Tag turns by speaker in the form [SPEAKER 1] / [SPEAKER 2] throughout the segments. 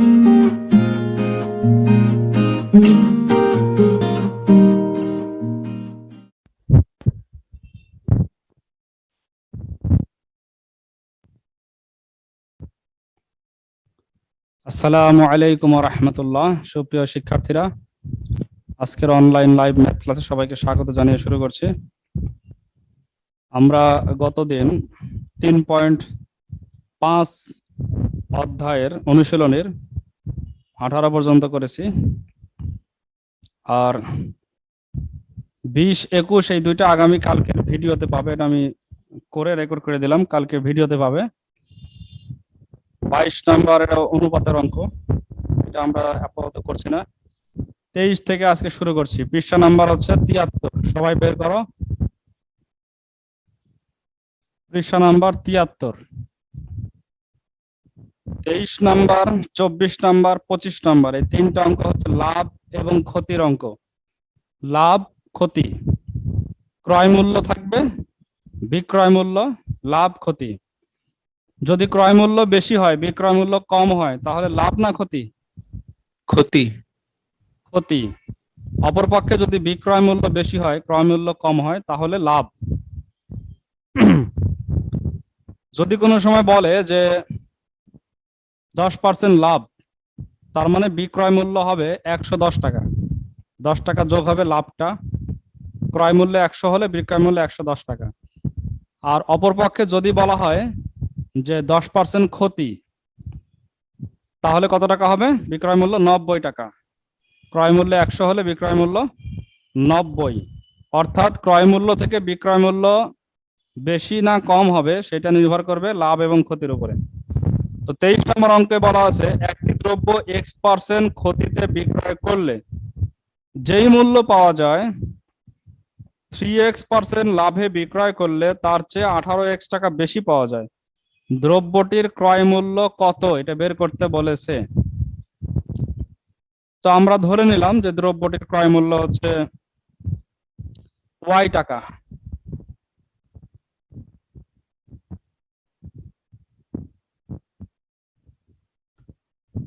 [SPEAKER 1] আসসালামু আলাইকুম রহমতুল্লাহ। সুপ্রিয় শিক্ষার্থীরা, আজকের অনলাইন লাইভ ম্যাথ ক্লাসে সবাইকে স্বাগত জানিয়ে শুরু করছি। আমরা গতদিন তিন পয়েন্ট পাঁচ অধ্যায়ের অনুশীলনের আঠারো পর্যন্ত করেছি। আর বিশ, একুশ, এই দুইটা আগামী কালকের ভিডিওতে পাবে এটা আমি করে রেকর্ড করে দিলাম কালকে ভিডিওতে পাবে। বাইশ নাম্বার এটা অনুপাতের অঙ্ক, এটা আমরা আপাতত করছি না। তেইশ থেকে আজকে শুরু করছি, পৃষ্ঠা নাম্বার হচ্ছে তিয়াত্তর, সবাই বের করো। পৃষ্ঠা নাম্বার তিয়াত্তর। তেইশ নাম্বার চব্বিশ নাম্বার পঁচিশ নাম্বার এই তিনটা অঙ্ক হচ্ছে লাভ এবং ক্ষতির অঙ্ক। লাভ ক্ষতি। ক্রয় মূল্য থাকবে বিক্রয় মূল্য লাভ ক্ষতি। যদি ক্রয় মূল্য বেশি হয় বিক্রয় মূল্য কম হয় তাহলে লাভ না ক্ষতি?
[SPEAKER 2] ক্ষতি।
[SPEAKER 1] ক্ষতি। অপরপক্ষে যদি বিক্রয় মূল্য বেশি হয় ক্রয় মূল্য কম হয় তাহলে লাভ। যদি কোনো সময় বলে যে দশ পার্সেন্ট লাভ, তার মানে বিক্রয় মূল্য হবে একশো দশ টাকা। দশ টাকা যোগ হবে লাভটা, ক্রয় মূল্য একশো হলে বিক্রয় মূল্য একশো দশ টাকা। আর অপরপক্ষে যদি বলা হয় যে দশ পার্সেন্ট ক্ষতি, তাহলে কত টাকা হবে? বিক্রয় মূল্য নব্বই টাকা। ক্রয় মূল্য একশো হলে বিক্রয় মূল্য নব্বই। অর্থাৎ ক্রয় মূল্য থেকে বিক্রয় মূল্য বেশি না কম হবে, সেটা নির্ভর করবে লাভ এবং ক্ষতির উপরে। তো তেইশ নম্বর অঙ্কে বলা আছে, একটি দ্রব্য এক্স পার্সেন্ট ক্ষতিতে বিক্রয় করলে যেই মূল্য পাওয়া যায় থ্রি এক্স পার্সেন্ট লাভে বিক্রয় করলে তার চেয়ে আঠারো এক্স টাকা বেশি পাওয়া যায়। দ্রব্যটির ক্রয় মূল্য কত? এটা বের করতে বলেছে। তো আমরা ধরে নিলাম যে দ্রব্যটির ক্রয় মূল্য হচ্ছে ওয়াই টাকা।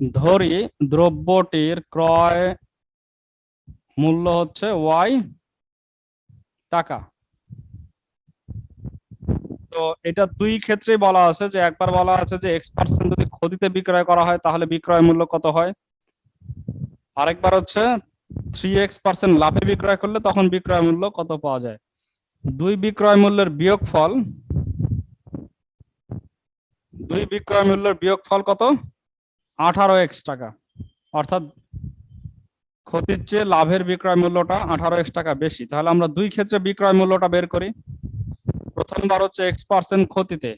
[SPEAKER 1] ধরি দ্রব্যটির ক্রয় মূল্য হচ্ছে ওয়াই টাকা। তো এটা দুই ক্ষেত্রেই বলা আছে যে একবার বলা আছে যে এক্স পার্সেন্ট যদি ক্ষতিতে বিক্রয় করা হয়, তাহলে বিক্রয় মূল্য কত হয়? আরেকবার হচ্ছে থ্রি এক্স পার্সেন্ট লাভে বিক্রয় করলে তখন বিক্রয় মূল্য কত পাওয়া যায়? দুই বিক্রয় মূল্যের বিয়োগ ফল দুই বিক্রয় মূল্যের বিয়োগ ফল কত? আঠারো এক্স টাকা। অর্থাৎ ক্ষতির চেয়ে লাভের বিক্রয় মূল্যটা আঠারো এক্স টাকা বেশি। তাহলে আমরা দুই ক্ষেত্রে বিক্রয় মূল্যটা বের করি। প্রথমবার হচ্ছে এক্স পার্সেন্ট ক্ষতিতে।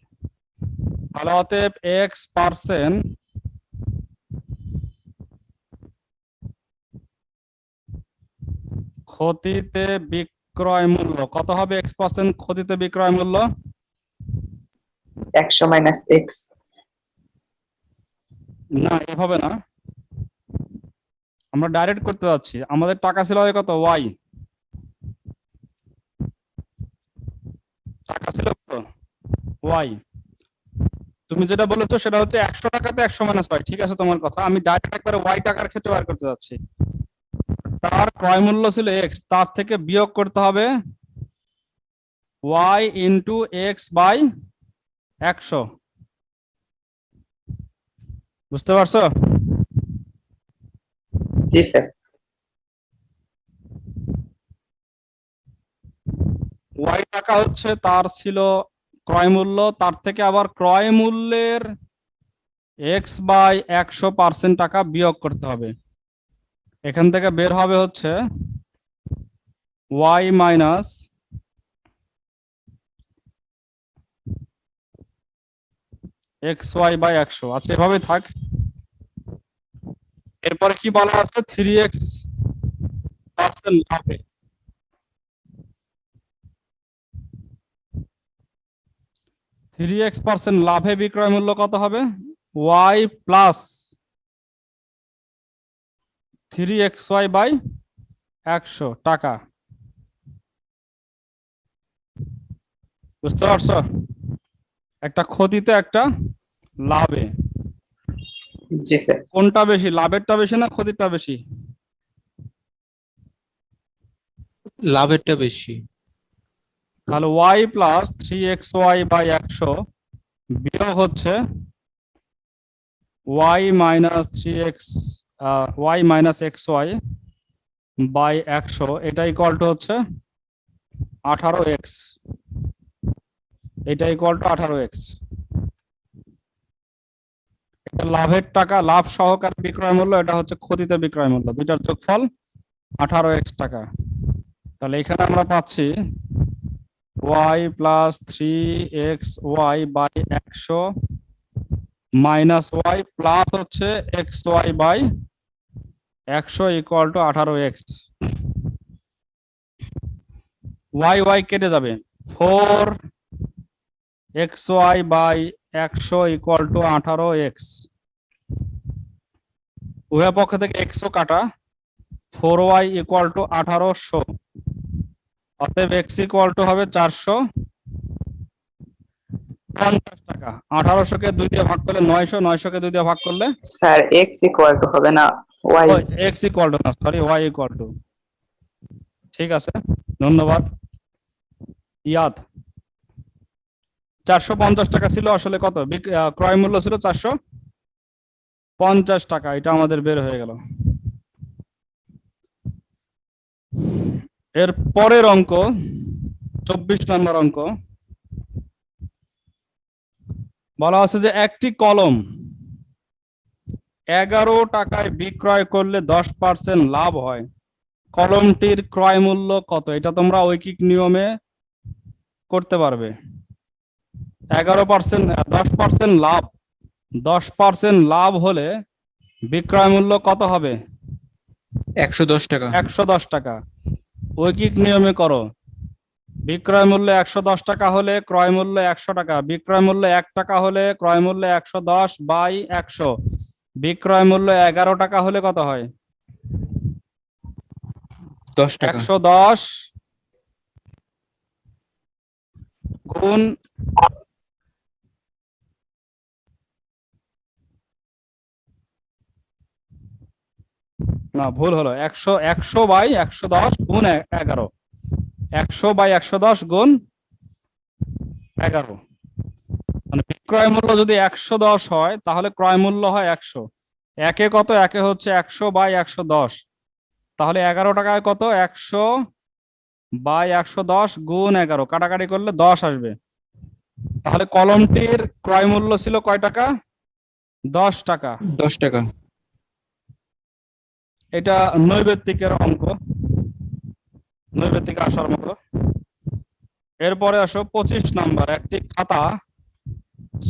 [SPEAKER 1] তাহলে অতএব এক্স পার্সেন্ট ক্ষতিতে বিক্রয় মূল্য। কত হবে এক্স পার্সেন্ট ক্ষতিতে বিক্রয় মূল্য?
[SPEAKER 3] একশো মাইনাস এক্স
[SPEAKER 1] না, এভাবে না। আমরা ডাইরেক্ট করতে যাচ্ছি। আমাদের টাকা ছিল কত? ওয়াই টাকা ছিল কত? ওয়াই তুমি যেটা বলেছ সেটা হচ্ছে একশো টাকাতে একশো মাইনাস ওয়াই ঠিক আছে তোমার কথা। আমি ডাইরেক্ট একবারে ওয়াই টাকার ক্ষেত্রে বার করতে যাচ্ছি। তার ক্রয় মূল্য ছিল এক্স তার থেকে বিয়োগ করতে হবে ওয়াই ইন্টু এক্স বাই একশো। বুঝতে পারছ?
[SPEAKER 3] জি স্যার।
[SPEAKER 1] ওয়াই টাকা হচ্ছে তার ছিল ক্রয় মূল্য তার থেকে আবার ক্রয় মূল্যের এক্স বাই একশো পার্সেন্ট টাকা বিয়োগ করতে হবে। এখান থেকে বের হবে হচ্ছে Y minus X Y by একশো। আচ্ছা এভাবে থাক। এরপরে কি বলা আছে? থ্রি এক্স পার্সেন্ট লাভে থ্রি এক্স পার্সেন্ট লাভে বিক্রয় মূল্য কত হবে? Y plus three X Y by একশো টাকা। বুঝতে পারছ? একটা ক্ষতিতে একটা লাভে।
[SPEAKER 2] জি স্যার।
[SPEAKER 1] কোনটা বেশি লাভেরটা বেশি না ক্ষতিটা বেশি?
[SPEAKER 3] লাভেরটা বেশি।
[SPEAKER 1] তাহলে Y plus three X Y by একশো বিয়োগ হচ্ছে Y minus three X Y minus X Y by একশো। এটা ইকুয়াল টু হচ্ছে আঠারো এক্স এটা ইকুয়াল টু আঠারো এক্স লাভের টাকা, লাভ সহকারে বিক্রয় মূল্য, এটা হচ্ছে ক্ষতিতে বিক্রয় মূল্য। দুইটার যোগফল আঠারো এক্স টাকা। তাহলে এখানে আমরা পাচ্ছি Y plus three X Y by একশো মাইনাস ওয়াই প্লাস হচ্ছে এক্স ওয়াই বাই একশো ইকুয়াল টু আঠারো এক্স। ওয়াই ওয়াই কেটে যাবে। ফোর এক্স ওয়াই বাই একশো ইকুয়াল টু আঠারো এক্স উভয় পক্ষ থেকে একশো কাটা। ফোর ওয়াই ইকুয়াল টু আঠারোশো। অতএব এক্স ইকুয়াল টু হবে চারশো। পঞ্চাশ টাকা। আঠারোশো কে দুই দিয়ে ভাগ করলে নয়শো নয়শো কে দুই দিয়ে ভাগ করলে?
[SPEAKER 2] স্যার এক্স ইকুয়াল টু হবে না ওয়াই
[SPEAKER 1] এক্স ইকুয়াল টু না সরি ওয়াই ইকুয়াল টু ঠিক আছে ধন্যবাদ। ইয়াদ। চারশো পঞ্চাশ টাকা ছিল আসলে কত? ক্রয় মূল্য ছিল চারশো পঞ্চাশ টাকা। এটা আমাদের বের হয়ে গেল। এর পরের অঙ্ক, চব্বিশ নম্বর অঙ্ক। বলা আছে যে একটি কলম এগারো টাকায় বিক্রয় করলে দশ পার্সেন্ট লাভ হয়। কলমটির ক্রয় মূল্য কত? এটা তোমরা ঐকিক নিয়মে করতে পারবে। এগারো পার্সেন্ট দশ পার্সেন্ট লাভ। দশ পার্সেন্ট লাভ হলে বিক্রয় মূল্য কত হবে?
[SPEAKER 3] একশো দশ টাকা।
[SPEAKER 1] একশো দশ টাকা। ঐকিক নিয়মে করো। বিক্রয় মূল্য একশো দশ টাকা হলে ক্রয় মূল্য একশো টাকা। বিক্রয় মূল্য এক টাকা হলে ক্রয় মূল্য একশো দশ বাই একশো। বিক্রয় মূল্য এগারো টাকা হলে কত হয়?
[SPEAKER 3] দশ টাকা।
[SPEAKER 1] একশো দশ গুণ না, ভুল হলো। একশো একশো বাই একশো দশ গুণ এগারো। একশো বাই একশো দশ গুণ এগারো। মানে বিক্রয় মূল্য যদি একশো দশ হয়, তাহলে ক্রয় মূল্য হয় একশো। একে কত? একে হচ্ছে একশো বাই একশো দশ। তাহলে এগারো টাকায় কত? একশো বাই একশো দশ গুণ এগারো। কাটাকাটি করলে দশ আসবে। তাহলে কলমটির ক্রয় মূল্য ছিল কয় টাকা? দশ টাকা।
[SPEAKER 3] দশ টাকা।
[SPEAKER 1] এটা নৈবেত্তিকের অঙ্ক। নৈবেত্তিক আসার মতো এরপরে আসো পঁচিশ নাম্বার। একটি খাতা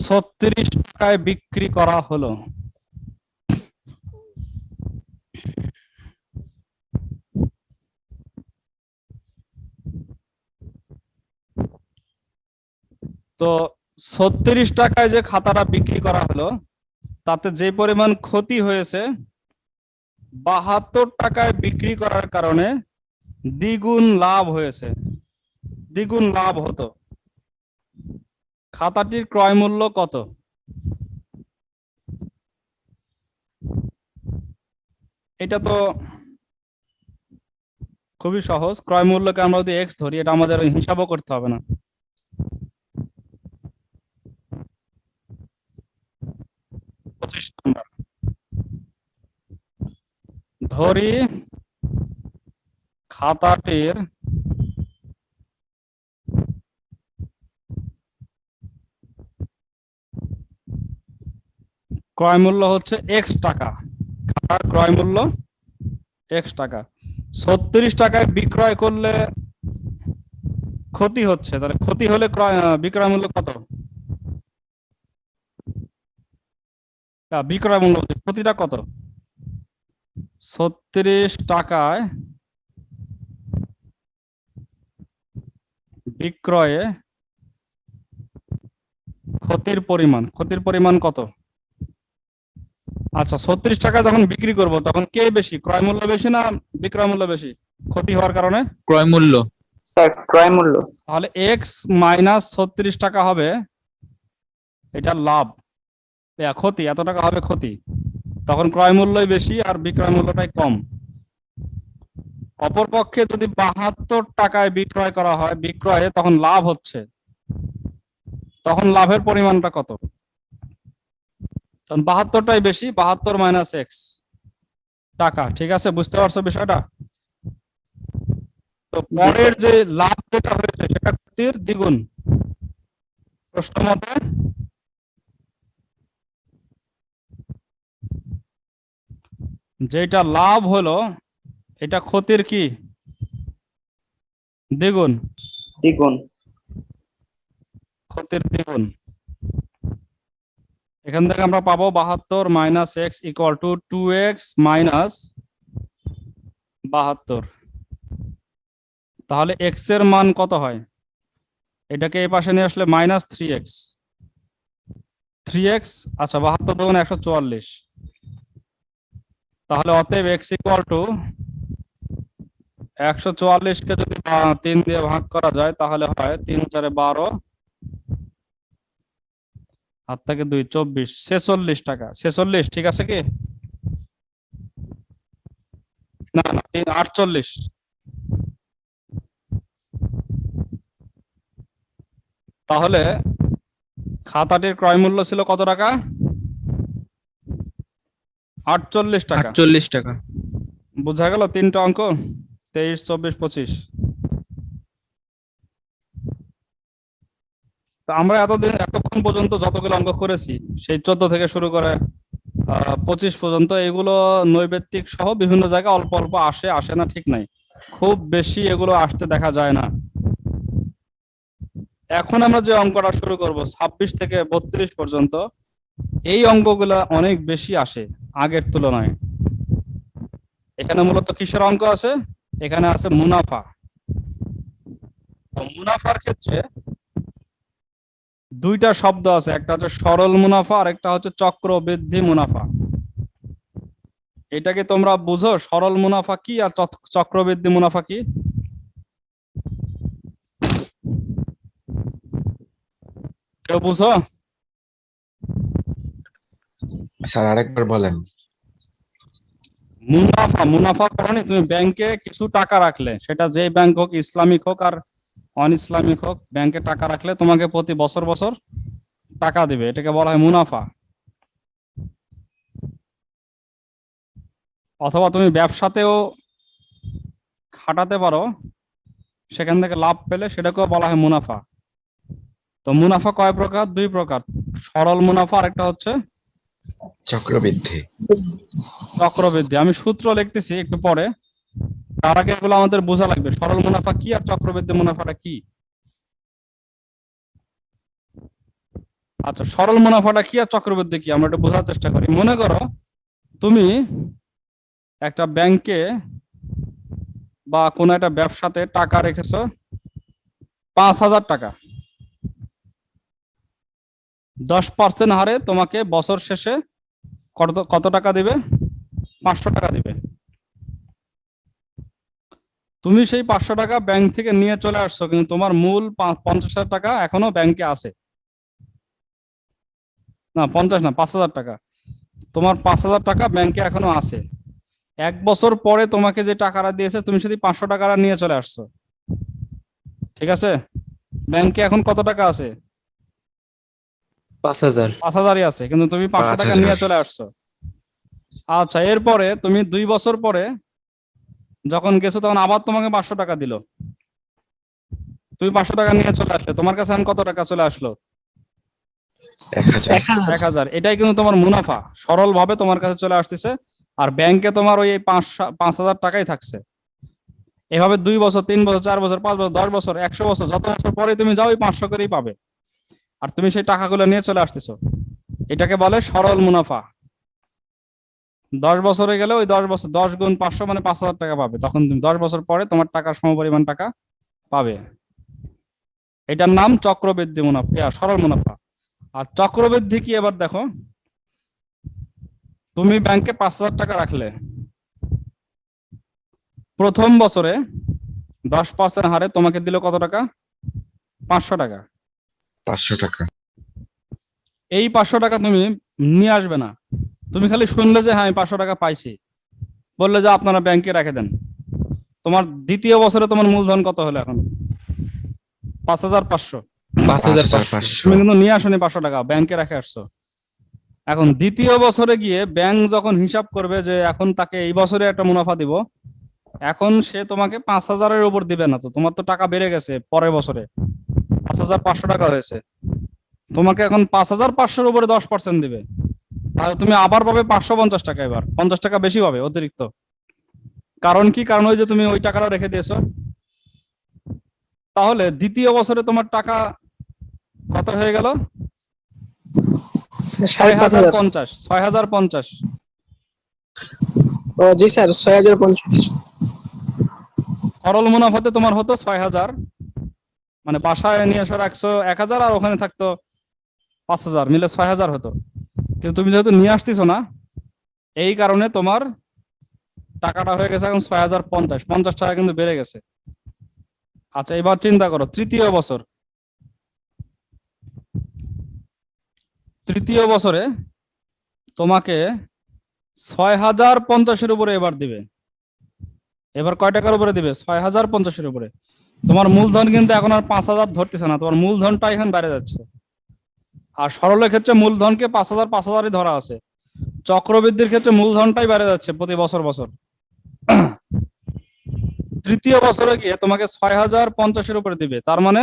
[SPEAKER 1] ছত্রিশ টাকায় বিক্রি করা হলো। তো ছত্রিশ টাকায় যে খাতাটা বিক্রি করা হলো, তাতে যে পরিমাণ ক্ষতি হয়েছে বাহাত্তর টাকায় বিক্রি করার কারণে দ্বিগুণ লাভ হয়েছে। দ্বিগুণ লাভ হতো। খাতাটির ক্রয় মূল্য কত? এটা তো খুবই সহজ। ক্রয় মূল্যকে আমরা যদি এক্স ধরি, এটা আমাদের হিসাবও করতে হবে না পঁচিশ নম্বর ধরি খাতাটির ক্রয় মূল্য হচ্ছে এক্স টাকা। খাতার ক্রয় মূল্য এক্স টাকা। ছত্রিশ টাকায় বিক্রয় করলে ক্ষতি হচ্ছে। তাহলে ক্ষতি হলে ক্রয় বিক্রয় মূল্য কত? বিক্রয় মূল্য ক্ষতিটা কত? ছত্রিশ টাকায় বিক্রয়ে ক্ষতির পরিমাণ ক্ষতির পরিমাণ কত? আচ্ছা ছত্রিশ টাকা যখন বিক্রি করব তখন কে বেশি? ক্রয় মূল্য বেশি না বিক্রয় মূল্য বেশি? ক্ষতি হওয়ার কারণে?
[SPEAKER 3] ক্রয় মূল্য।
[SPEAKER 2] স্যার ক্রয় মূল্য।
[SPEAKER 1] তাহলে এক্স মাইনাস ছত্রিশ টাকা হবে এটা লাভ। ক্ষতি এত টাকা হবে ক্ষতি। তখন ক্রয় মূল্যই বেশি আর বিক্রয় মূল্যটাই কম। অপরপক্ষে যদি বাহাত্তর টাকায় বিক্রয় করা হয়, বিক্রয়ে তখন লাভ হচ্ছে। তখন লাভের পরিমাণটা কত? তখন বাহাত্তরটাই বেশি, বাহাত্তর মাইনাস এক্স টাকা, ঠিক আছে? বুঝতে পারছ বিষয়টা? তো পরের যে লাভ যেটা হয়েছে, সেটা দ্বিগুণ। প্রশ্ন মতে যেটা লাভ হলো এটা ক্ষতির কি? দ্বিগুণ।
[SPEAKER 2] দ্বিগুণ।
[SPEAKER 1] ক্ষতির দ্বিগুণ। এখান থেকে আমরা পাবো বাহাত্তর minus X equal to two X minus বাহাত্তর। তাহলে এক্সের মান কত হয়? এটাকে এই পাশে নিয়ে আসলে minus three X three X আচ্ছা বাহাত্তর দোকান একশো চুয়াল্লিশ। তাহলে অতএব এক্স ইকুয়াল টু একশো চুয়াল্লিশকে যদি তিন দিয়ে ভাগ করা যায়, তাহলে হয় তিন চারে বারো, হাত থেকে দুই, চব্বিশ, ছেচল্লিশ টাকা। ছেচল্লিশ, ঠিক আছে কি? না না, তিন, আটচল্লিশ। তাহলে খাতাটির ক্রয় মূল্য ছিল কত টাকা? আটচল্লিশ টাকা।
[SPEAKER 3] আটচল্লিশ টাকা।
[SPEAKER 1] বোঝা গেল তিনটা অঙ্ক? তেইশ চব্বিশ পঁচিশ। তা আমরা এতদিন এতক্ষণ পর্যন্ত যতগুলো অঙ্ক করেছি সেই চোদ্দ থেকে শুরু করে পঁচিশ পর্যন্ত এগুলো নৈবেত্তিক সহ বিভিন্ন জায়গায় অল্প অল্প আসে আসে না ঠিক নাই। খুব বেশি এগুলো আসতে দেখা যায় না। এখন আমরা যে অঙ্কটা শুরু করব ছাব্বিশ থেকে বত্রিশ পর্যন্ত এই অঙ্কগুলো অনেক বেশি আসে। আগের তুলনায়। এখানে মূলত কিসের অঙ্ক আছে? এখানে আছে মুনাফা। মুনাফার ক্ষেত্রে দুইটা শব্দ আছে, একটা হচ্ছে সরল মুনাফা, আর একটা হচ্ছে চক্রবৃদ্ধি মুনাফা। এটাকে তোমরা বুঝো, সরল মুনাফা কি আর চক- চক্রবৃদ্ধি মুনাফা কি? কেউ বুঝো?
[SPEAKER 4] স্যার, আরেকবার বলেন।
[SPEAKER 1] মুনাফা মুনাফা করনি তুমি ব্যাংকে কিছু টাকা রাখলে, সেটা যে ব্যাংক হোক, ইসলামিক হোক আর অন ইসলামিক হোক ব্যাংকে টাকা রাখলে তোমাকে প্রতি বছর বছর টাকা দিবে। এটাকে বলা হয় মুনাফা। অথবা তুমি ব্যবসাতেও খাটাতে পারো, সেখান থেকে লাভ পেলে সেটাকেও বলা হয় মুনাফা। তো মুনাফা কয় প্রকার? দুই প্রকার। সরল মুনাফা আর একটা হচ্ছে
[SPEAKER 4] চক্রবৃদ্ধি।
[SPEAKER 1] চক্রবৃদ্ধি। আমি সূত্র লিখতেছি একটু পরে। তার আগে এগুলো আমাদের বোঝা লাগবে। সরল মুনাফা কি আর চক্রবৃদ্ধি মুনাফাটা কি? আচ্ছা সরল মুনাফাটা কি আর চক্রবৃদ্ধি কি? আমরা একটু বোঝার চেষ্টা করি। মনে করো তুমি একটা ব্যাংকে বা কোনো একটা ব্যবসাতে টাকা রেখেছো পাঁচ হাজার টাকা। দশ পার্সেন্ট হারে তোমাকে বছর শেষে কত কত টাকা দিবে? পাঁচশো টাকা দিবে। তুমি সেই পাঁচশো টাকা ব্যাংক থেকে নিয়ে চলে আসছো, কিন্তু তোমার মূল পঞ্চাশ হাজার টাকা এখনও ব্যাংকে আছে। না, পঞ্চাশ না, পাঁচ হাজার টাকা। তোমার পাঁচ হাজার টাকা ব্যাংকে এখনও আছে। এক বছর পরে তোমাকে যে টাকাটা দিয়েছে, তুমি সেটি পাঁচশো টাকাটা নিয়ে চলে আসছো। ঠিক আছে? ব্যাংকে এখন কত টাকা আছে?
[SPEAKER 3] পাঁচ হাজার।
[SPEAKER 1] পাঁচ হাজারই আছে কিন্তু তুমি পাঁচশো
[SPEAKER 4] পাঁচ
[SPEAKER 1] টাকা। নিয়ে চলে আসছো। আচ্ছা এরপরে তুমি দুই বছর পরে যখন গেছো তখন আবার তোমাকে পাঁচশো টাকা দিল। তুমি পাঁচশো টাকা নিয়ে চলে আসলে তোমার কাছে এখন কত টাকা চলে আসলো?
[SPEAKER 4] এক হাজার।
[SPEAKER 1] এক হাজার। এটাই কিন্তু তোমার মুনাফা সরল ভাবে তোমার কাছে চলে আসতেছে আর ব্যাংকে তোমার ওই পাঁচ পাঁচ হাজার টাকাই থাকছে। এভাবে দুই বছর তিন বছর চার বছর পাঁচ বছর দশ বছর একশো বছর যত বছর পরে তুমি যাও ওই পাঁচশো করেই পাবে। আর তুমি সেই টাকাগুলো নিয়ে চলে আসতেছো। এটাকে বলে সরল মুনাফা। দশ বছরে গেলে ওই দশ বছর, দশ গুণ পাঁচশো মানে পাঁচ হাজার টাকা পাবে। তখন তুমি দশ বছর পরে তোমার টাকার সমপরিমাণ টাকা পাবে। এটার নাম চক্রবৃদ্ধি মুনাফা সরল মুনাফা। আর চক্রবৃদ্ধি কি এবার দেখো? তুমি ব্যাংকে পাঁচ হাজার টাকা রাখলে। প্রথম বছরে দশ পার্সেন্ট হারে তোমাকে দিল কত টাকা? পাঁচশো টাকা।
[SPEAKER 4] পাঁচশো টাকা।
[SPEAKER 1] এই পাঁচশো টাকা তুমি নিয়ে আসবে না। তুমি খালি শুনলে যে হ্যাঁ আমি পাঁচশো টাকা পাইছি। বললে যে আপনারা ব্যাংকে রেখে দেন। তোমার দ্বিতীয় বছরে তোমার মূলধন কত হলো এখন? পাঁচ হাজার পাঁচশো।
[SPEAKER 3] পাঁচ হাজার পাঁচশো।
[SPEAKER 4] পাঁচশো
[SPEAKER 1] তুমি কিন্তু নিয়ে আসনি পাঁচশো টাকা ব্যাংকে রেখে আসছো। এখন দ্বিতীয় বছরে গিয়ে ব্যাংক যখন হিসাব করবে যে এখন তাকে এই বছরে একটা মুনাফা দিব এখন সে তোমাকে পাঁচ হাজারের উপর দিবে না তো তোমার তো টাকা বেড়ে গেছে পরের বছরে। পাঁচ হাজার পাঁচশো টাকা হয়েছে। তোমাকে এখন পাঁচ হাজার পাঁচশোর উপরে দশ পার্সেন্ট দিবে। তাহলে তুমি আবার পাবে পাঁচশো পঞ্চাশ টাকা এবার। পঞ্চাশ টাকা বেশি পাবে অতিরিক্ত। কারণ কি? কারণ ওই যে তুমি ওই টাকাটা রেখে দিয়েছ। তাহলে দ্বিতীয় বছরে তোমার টাকা কত হয়ে গেল? ছয় হাজার
[SPEAKER 5] হাজার।
[SPEAKER 1] পঞ্চাশ ছয় হাজার পঞ্চাশ।
[SPEAKER 5] জি স্যার ছয় হাজার পঞ্চাশ।
[SPEAKER 1] সরল মুনাফাতে তোমার হতো ছয় হাজার। মানে বাসায় নিয়ে আসার একশো এক হাজার আর ওখানে থাকতো পাঁচ হাজার, মিলে ছয় হাজার হতো। কিন্তু তুমি যেহেতু নিয়ে আসতেছো না, এই কারণে তোমার টাকাটা হয়ে গেছে এখন ছয় হাজার পঞ্চাশ। পঞ্চাশ টাকা কিন্তু বেড়ে গেছে। আচ্ছা এবার চিন্তা করো, তৃতীয় বছর। তৃতীয় বছরে তোমাকে ছয় হাজার পঞ্চাশের উপরে এবার দিবে। এবার কয় টাকার উপরে দিবে? ছয় হাজার পঞ্চাশের উপরে। তোমার মূলধন কিন্তু এখন আর পাঁচ হাজার ধরতেছে না তোমার মূলধনটা এখন বেড়ে যাচ্ছে। আর সরলের ক্ষেত্রে মূলধনকে পাঁচ হাজার পাঁচ হাজারই ধরা আছে। চক্রবৃদ্ধির ক্ষেত্রে মূলধনটাই বেড়ে যাচ্ছে প্রতি বছর বছর। তৃতীয় বছরে গিয়ে তোমাকে ছয় হাজার পঞ্চাশের উপরে দিবে। তার মানে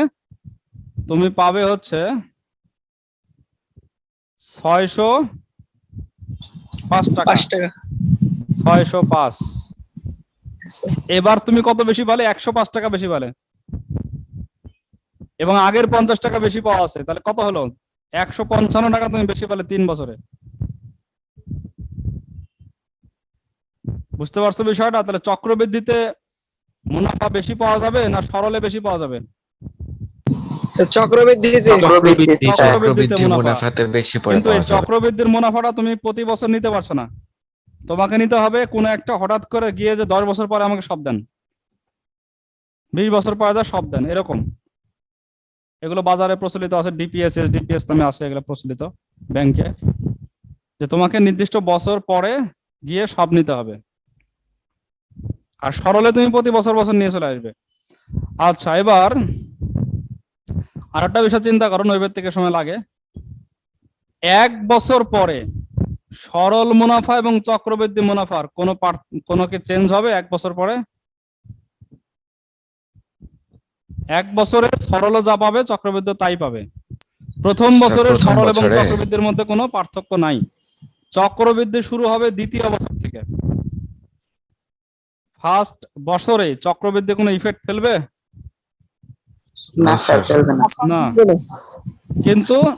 [SPEAKER 1] তুমি পাবে হচ্ছে ছয়শো পাঁচ টাকা। ছয়শো পাঁচ। এবার তুমি কত বেশি পালে? একশো পাঁচ টাকা বেশি পালে। এবং আগের পঞ্চাশ টাকা বেশি পাওয়া আছে। তাহলে কত হলো? একশো পঞ্চান্ন টাকা তুমি বেশি পালে তিন বছরে। বুঝতে পারছ বিষয়টা? তাহলে চক্রবৃদ্ধিতে মুনাফা বেশি পাওয়া যাবে না সরলে বেশি পাওয়া যাবে?
[SPEAKER 5] চক্রবৃদ্ধিতে।
[SPEAKER 4] মুনাফাতে বেশি
[SPEAKER 1] কিন্তু এই চক্রবৃদ্ধির মুনাফাটা তুমি প্রতি বছর নিতে পারছ না। তোমাকে নিতে হবে কোনো একটা হঠাৎ করে গিয়ে যে দশ বছর পরে আমাকে সব দেন। বিশ বছর পরে যা সব দেন, এরকম। এগুলো বাজারে প্রচলিত আছে ডিপিএস এস ডিপিএস নামে আছে এগুলো প্রচলিত ব্যাংকে যে তোমাকে নির্দিষ্ট বছর পরে গিয়ে সব নিতে হবে। আর সরলে তুমি প্রতি বছর বছর নিয়ে চলে আসবে। আচ্ছা এবার আর একটা বিষয় চিন্তা করো নৈবেদ্যিক সময় লাগে। এক বছর পরে সরল মুনাফা এবং চক্রবৃদ্ধি মুনাফার কোনো পার- কোনো কি চেঞ্জ হবে এক বছর পরে? এক বছরে সরল যা পাবে চক্রবৃদ্ধি তাই পাবে। প্রথম বছরে সরল এবং চক্রবৃদ্ধির মধ্যে কোনো পার্থক্য নাই। চক্রবৃদ্ধি শুরু হবে দ্বিতীয় বছর থেকে। ফার্স্ট বছরে চক্রবৃদ্ধি কোনো ইফেক্ট ফেলবে
[SPEAKER 2] না।
[SPEAKER 1] কিন্তু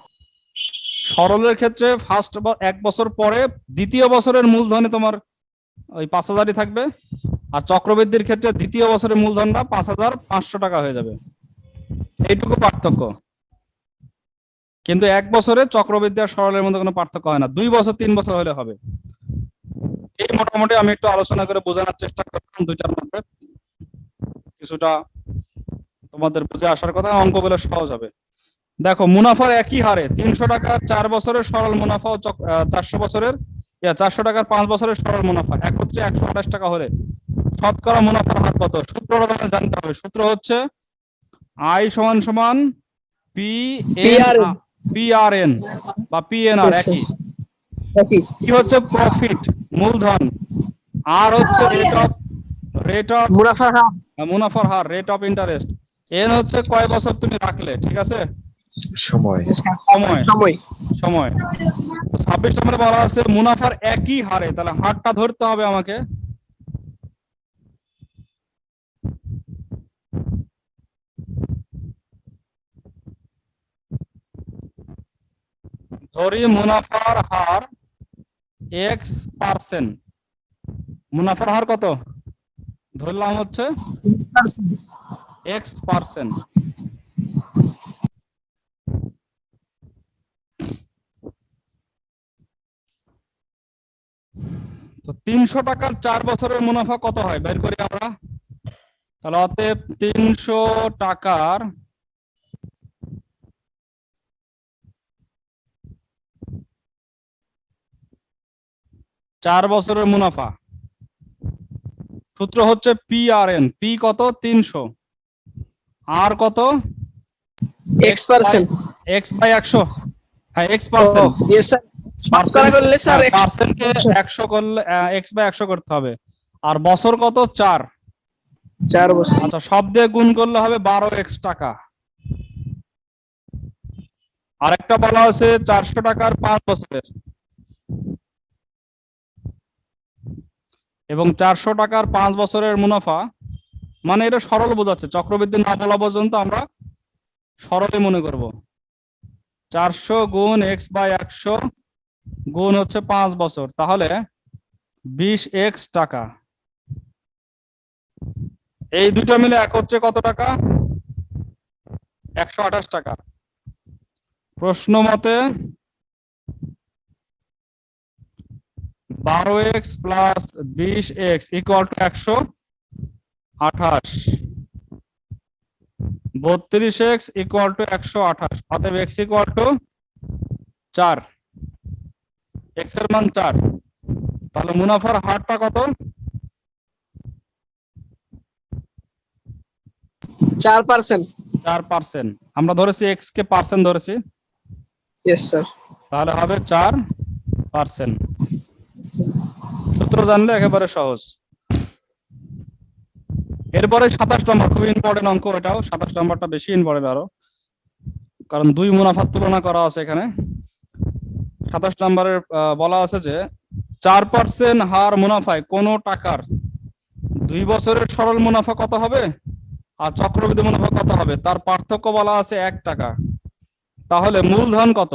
[SPEAKER 1] সরলের ক্ষেত্রে ফার্স্ট এক বছর পরে দ্বিতীয় বছরের মূলধনে তোমার ওই পাঁচ হাজারই থাকবে। আর চক্রবৃদ্ধির ক্ষেত্রে দ্বিতীয় বছরের মূলধনটা পাঁচ হাজার পাঁচশো টাকা হয়ে যাবে। এইটুকু পার্থক্য। কিন্তু এক বছরে চক্রবৃদ্ধি আর সরলের মধ্যে কোনো পার্থক্য হয় না। দুই বছর, তিন বছর হলে হবে। এই মোটামুটি আমি একটু আলোচনা করে বোঝানোর চেষ্টা করলাম দুইটার মধ্যে। কিছুটা তোমাদের বুঝে আসার কথা, অঙ্কগুলো সহজ হবে। দেখো মুনাফার একই হারে। তিনশো টাকার চার বছরের সরল মুনাফা ও চারশো বছরের চারশো টাকার পাঁচ বছরের সরল মুনাফা। একত্রে একশো আঠাশ টাকা হলে। শতকরা মুনাফার হার কত? সূত্রটা তোমাকে জানতে হবে। সূত্র হচ্ছে আই সমান সমান P
[SPEAKER 5] PRN
[SPEAKER 1] P R N বা পি এন আর একই। কি হচ্ছে? প্রফিট মূলধন। আর হচ্ছে রেট অফ রেট অফ
[SPEAKER 5] মুনাফা হার।
[SPEAKER 1] মুনাফার হার রেট অফ ইন্টারেস্ট এন হচ্ছে কয় বছর তুমি রাখলে ঠিক আছে?
[SPEAKER 4] সময়।
[SPEAKER 1] সময়।
[SPEAKER 5] সময়।
[SPEAKER 1] সময়। ছাব্বিশ নম্বরে বলা আছে মুনাফার একই হারে তাহলে হারটা ধরতে হবে আমাকে। ধরি মুনাফার হার এক্স পার্সেন্ট মুনাফার হার কত? ধরলাম হচ্ছে এক্স পার্সেন্ট তো তিনশো টাকার চার বছরের মুনাফা কত হয়? বের করি আমরা। তাহলে অতএব তিনশো টাকার চার বছরের মুনাফা। সূত্র হচ্ছে পি আর এন পি কত? তিনশো। আর কত?
[SPEAKER 5] এক্স পার্সেন্ট
[SPEAKER 1] এক্স বাই একশো। হ্যাঁ এক্স পার্সেন্ট
[SPEAKER 5] শতকরা করলে স্যার?
[SPEAKER 1] হ্যাঁ, পার্সেন্টকে একশো করলে এক্স বাই একশো করতে হবে। আর বছর কত? চার।
[SPEAKER 5] চার বছর।
[SPEAKER 1] আচ্ছা সব দিয়ে গুণ করলে হবে বারো এক্স টাকা। আরেকটা বলা আছে চারশো টাকার পাঁচ বছরের। এবং চারশো টাকার পাঁচ বছরের মুনাফা মানে এটা সরল বোঝাচ্ছে। চক্রবৃদ্ধি না বলা পর্যন্ত আমরা সরলে মনে করব। চারশো গুণ এক্স বাই একশো গুণ হচ্ছে পাঁচ বছর। তাহলে বিশ এক্স টাকা। এই দুটো মিলে এক হচ্ছে কত টাকা? একশো আঠাশ টাকা। প্রশ্ন মতে বারো এক্স প্লাস বিশ এক্স ইকুয়াল টু একশো আঠাশ। বত্রিশ এক্স ইকুয়াল টু একশো আঠাশ। অতএব এক্স ইকুয়াল টু চার। এক্সের মান চার। তাহলে মুনাফার হারটা কত?
[SPEAKER 5] চার পার্সেন্ট
[SPEAKER 1] চার পার্সেন্ট আমরা ধরেছি এক্স কে পার্সেন্ট ধরেছি। তাহলে হবে চার পার্সেন্ট সূত্র জানলে একেবারে সহজ। এরপরে সাতাশ নম্বর খুবই ইম্পর্টেন্ট অঙ্ক এটাও। সাতাশ নম্বরটা বেশি ইম্পর্টেন্ট আরও। কারণ দুই মুনাফার তুলনা করা আছে এখানে। সাতাশ নম্বরের বলা আছে যে চার পার্সেন্ট হার মুনাফায় কোন টাকার দুই বছরের সরল মুনাফা কত হবে? আর চক্রবৃদ্ধি মুনাফা কত হবে? তার পার্থক্য বলা আছে এক টাকা। তাহলে মূলধন কত?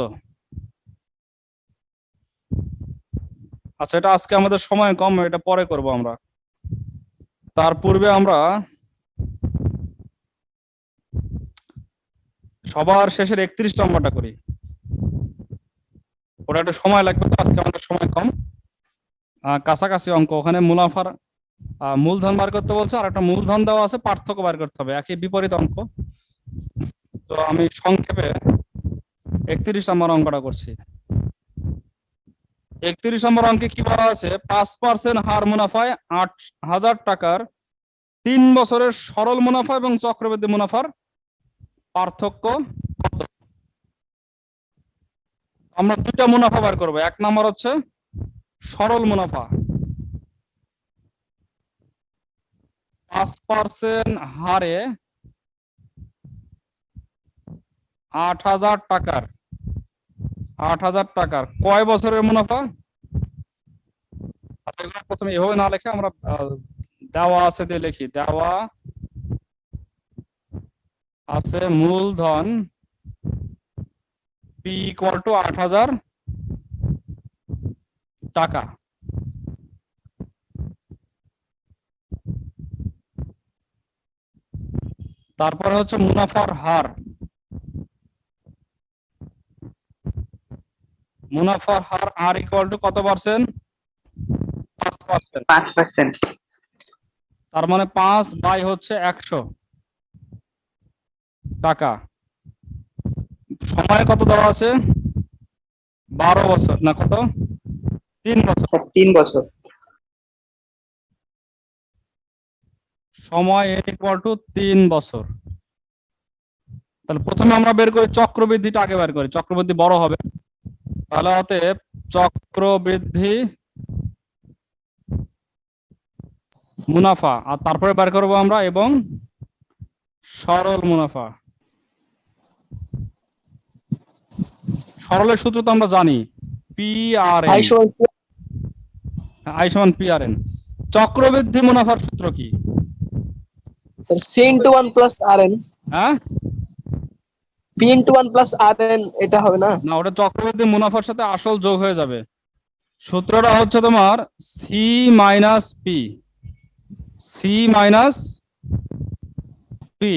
[SPEAKER 1] আচ্ছা এটা আজকে আমাদের সময় কম, এটা পরে করব আমরা। তার পূর্বে আমরা সবার শেষের একত্রিশ নম্বরটা করি। ওটা একটু সময় লাগবে তো, আজকে আমাদের সময় কম। কাছাকাছি অঙ্ক, ওখানে মুনাফার মূলধন বার করতে বলছে, আর একটা মূলধন দেওয়া আছে, পার্থক্য বার করতে হবে, একই বিপরীত অঙ্ক। তো আমি সংক্ষেপে একত্রিশ নম্বর অঙ্কটা করছি। একত্রিশ নম্বর অঙ্কে কি বলা আছে? পাঁচ পার্সেন্ট হার মুনাফায় আট হাজার টাকার তিন বছরের সরল মুনাফা এবং চক্রবৃদ্ধি মুনাফার পার্থক্য। আমরা দুইটা মুনাফা বার করব। এক নম্বর হচ্ছে সরল মুনাফা। পাঁচ পার্সেন্ট হারে আট হাজার টাকার, আট হাজার টাকার কয় বছরের মুনাফা? আচ্ছা প্রথমে এভাবে না লেখে আমরা দেওয়া আছে দিয়ে লিখি। দেওয়া আছে মূলধন পি ইকুয়াল টু আট হাজার টাকা। তারপরে হচ্ছে মুনাফার হার। মুনাফার হার আর ইকুয়াল টু কত পার্সেন্ট পাঁচ পার্সেন্ট
[SPEAKER 2] পাঁচ পার্সেন্ট
[SPEAKER 1] তার মানে পাঁচ বাই হচ্ছে একশো টাকা। সময় কত দেওয়া আছে? বারো বছর। না কত? তিন বছর।
[SPEAKER 2] তিন বছর।
[SPEAKER 1] সময় ইকুয়াল টু তিন বছর। তাহলে প্রথমে আমরা বের করি চক্রবৃদ্ধিটা আগে বের করি। চক্রবৃদ্ধি বড় হবে। তাহলে অতএব চক্রবৃদ্ধি মুনাফা। আর তারপরে বের করব আমরা এবং সরল মুনাফা। সরলের সূত্র তো আমরা জানি। পি আর
[SPEAKER 5] আই সমান
[SPEAKER 1] পি আর এন চক্রবৃদ্ধি মুনাফার সূত্র কি?
[SPEAKER 5] Sir C into one plus R N
[SPEAKER 1] হ্যাঁ?
[SPEAKER 5] P into one plus R N এটা হবে না?
[SPEAKER 1] না ওটা চক্রবৃদ্ধি মুনাফার সাথে আসল যোগ হয়ে যাবে। সূত্রটা হচ্ছে তোমার C minus P C minus P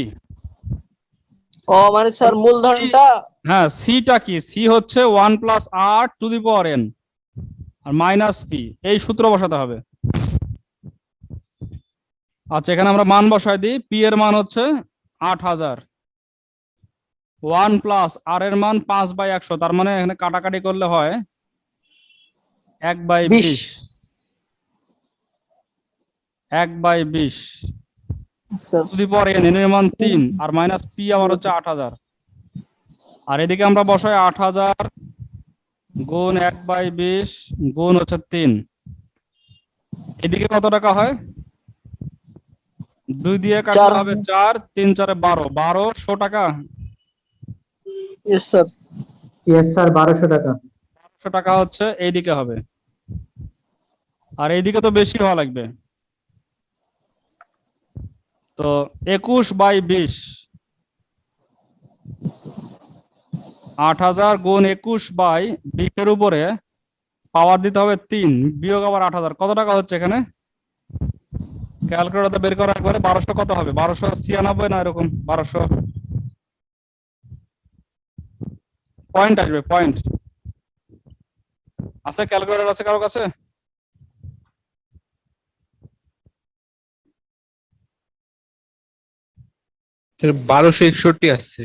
[SPEAKER 5] ও মানে স্যার মূলধনটা?
[SPEAKER 1] হ্যাঁ সিটা কি? সি হচ্ছে one plus R to the power N. R minus P. এই সূত্র বসাতে হবে। আচ্ছা এখানে আমরা মান বসাই দিই। পি এর মান হচ্ছে আট হাজার। ওয়ান প্লাস আর এর মান পাঁচ বাই একশো। তার মানে এখানে কাটাকাটি করলে হয় এক বাই
[SPEAKER 5] বিশ।
[SPEAKER 1] বিশ। এক বাই বিশ। এন এর মান তিন আর মাইনাস পি আমার হচ্ছে আট হাজার। আর এদিকে আমরা বসাই আট হাজার গুণ এক বাই বিশ গুণ হচ্ছে তিন। এদিকে কত টাকা হয়? দুই দিয়ে কাটলে
[SPEAKER 5] চার।
[SPEAKER 1] হবে চার তিন চারে বারো। বারোশো টাকা?
[SPEAKER 5] স্যার
[SPEAKER 6] ইয়েস স্যার বারোশো টাকা।
[SPEAKER 1] বারোশো টাকা হচ্ছে এইদিকে হবে। আর এইদিকে তো বেশি হওয়া লাগবে। তো একুশ বাই বিশ। আট হাজার গুণ একুশ বাই বিশের উপরে পাওয়ার দিতে হবে তিন, বিয়োগ আবার আট হাজার। কত টাকা হচ্ছে এখানে? ক্যালকুলেটর বের করা একবারে, বারোশো কত হবে? বারোশো ছিয়ানব্বই না এরকম? বারোশো পয়েন্ট আসবে পয়েন্ট আছে ক্যালকুলেটর আছে কারও কাছে?
[SPEAKER 3] বারোশো একষট্টি আসছে।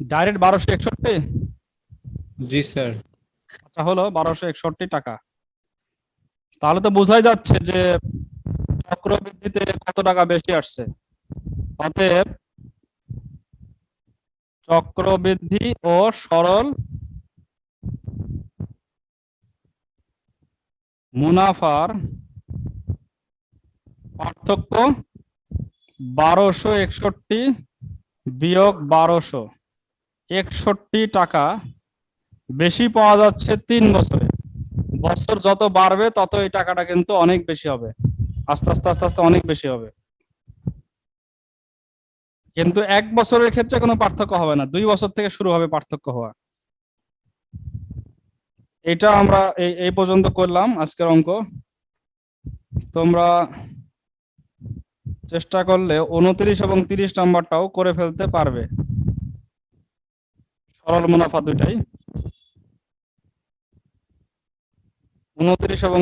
[SPEAKER 1] ডাইরেক্ট বারোশো একষট্টি?
[SPEAKER 3] জি স্যার।
[SPEAKER 1] আচ্ছা হলো বারোশো একষট্টি টাকা। তাহলে তো বোঝাই যাচ্ছে যে চক্রবৃদ্ধিতে কত টাকা বেশি আসছে। অতএব চক্রবৃদ্ধি ও সরল মুনাফার পার্থক্য বারোশো একষট্টি বিয়োগ বারোশো। একষট্টি টাকা বেশি পাওয়া যাচ্ছে তিন বছরে। বছর যত বাড়বে, তত এই টাকাটা কিন্তু অনেক বেশি হবে। আস্তে আস্তে আস্তে আস্তে অনেক বেশি হবে। কিন্তু এক বছরের ক্ষেত্রে কোনো পার্থক্য হবে না। দুই বছর থেকে শুরু হবে পার্থক্য হওয়া। এটা আমরা এই পর্যন্ত করলাম আজকের অঙ্ক। তোমরা চেষ্টা করলে উনত্রিশ এবং তিরিশ নাম্বারটাও করে ফেলতে পারবে। সরল মুনাফা দুইটাই। উনত্রিশ এবং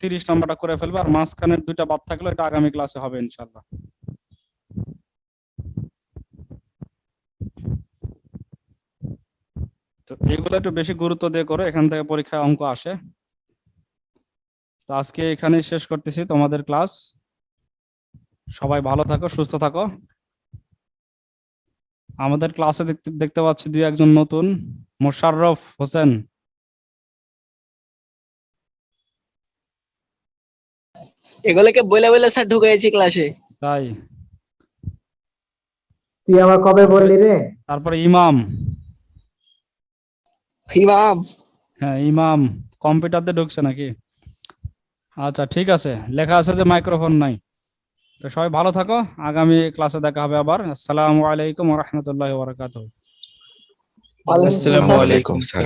[SPEAKER 1] তিরিশ নাম্বারটা করে ফেলবে আর মাঝখানের দুইটা বাদ থাকলে এটা আগামী ক্লাসে হবে ইনশাল্লাহ তো এগুলো একটু বেশি গুরুত্ব দিয়ে করো এখান থেকে পরীক্ষায় অঙ্ক আসে। তো আজকে এখানেই শেষ করতেছি তোমাদের ক্লাস। সবাই ভালো থাকো সুস্থ থাকো। আমাদের ক্লাসে দেখতে দেখতে পাচ্ছি দুই একজন নতুন মোশাররফ হোসেন।
[SPEAKER 5] এগুলোকে বলে বলে স্যার ঢুকাইছি ক্লাসে
[SPEAKER 1] তাই।
[SPEAKER 6] তুই আবার কবে বললি রে?
[SPEAKER 1] তারপরে ইমাম।
[SPEAKER 5] ইমাম?
[SPEAKER 1] হ্যাঁ ইমাম। কম্পিউটারতে ঢুকছে নাকি? আচ্ছা ঠিক আছে। লেখা আছে যে মাইক্রোফোন নাই। তো সবাই ভালো থাকো। আগামী ক্লাসে দেখা হবে আবার। আসসালামু আলাইকুম রহমতুল্লাহ বারাকাতুহ।
[SPEAKER 5] আসসালাম।
[SPEAKER 3] আলাইকুম
[SPEAKER 4] স্যার